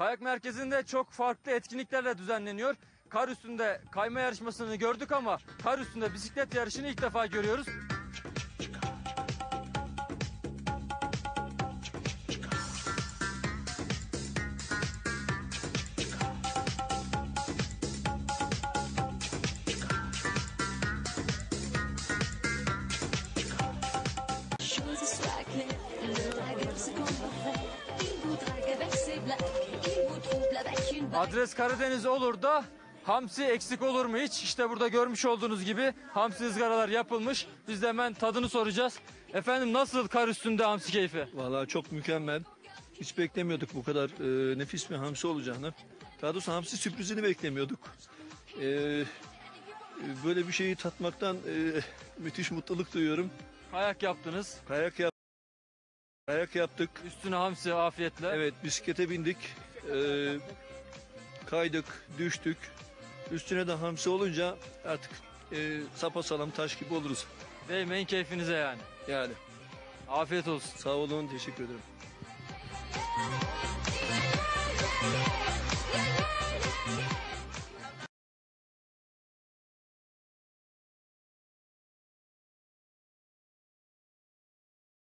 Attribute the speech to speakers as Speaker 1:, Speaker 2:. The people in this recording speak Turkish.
Speaker 1: Kayak merkezinde çok farklı etkinliklerle düzenleniyor. Kar üstünde kayma yarışmasını gördük ama kar üstünde bisiklet yarışını ilk defa görüyoruz. Adres Karadeniz olur da hamsi eksik olur mu hiç? İşte burada görmüş olduğunuz gibi hamsi ızgaralar yapılmış. Biz de hemen tadını soracağız. Efendim nasıl kar üstünde hamsi keyfi?
Speaker 2: Vallahi çok mükemmel. Hiç beklemiyorduk bu kadar e, nefis bir hamsi olacağını. Daha doğrusu hamsi sürprizini beklemiyorduk. E, böyle bir şeyi tatmaktan e, müthiş mutluluk duyuyorum.
Speaker 1: Kayak yaptınız.
Speaker 2: Kayak yap Kayak yaptık.
Speaker 1: Üstüne hamsi afiyetle.
Speaker 2: Evet bisiklete bindik. E, kaydık, düştük. Üstüne de hamsi olunca artık e, sapasalam taş gibi oluruz.
Speaker 1: Değmeyin keyfinize yani.
Speaker 2: Yani
Speaker 1: Afiyet olsun.
Speaker 2: sağ olun, teşekkür ederim.